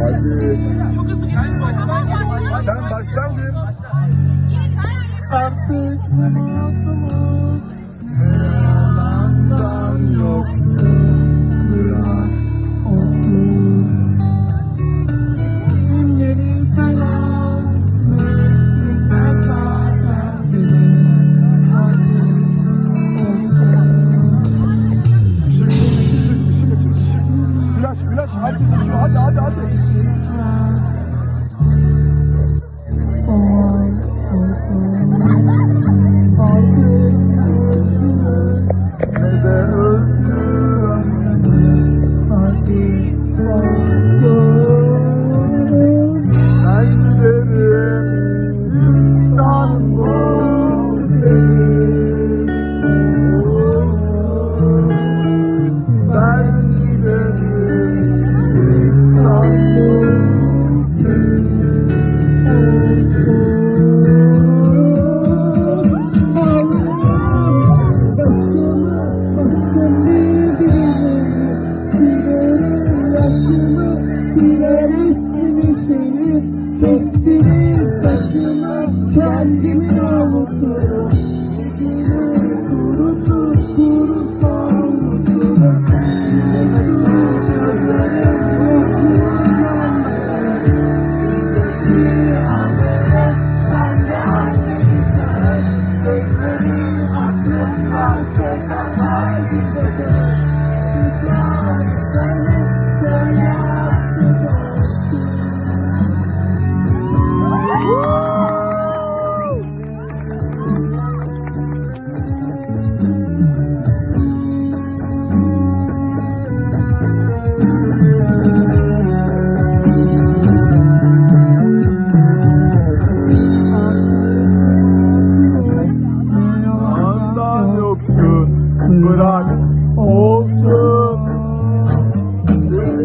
Hadi. Sen baştan. Artık Kendimi avuturum Kurutup kurup avuturum Yalandan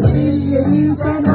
you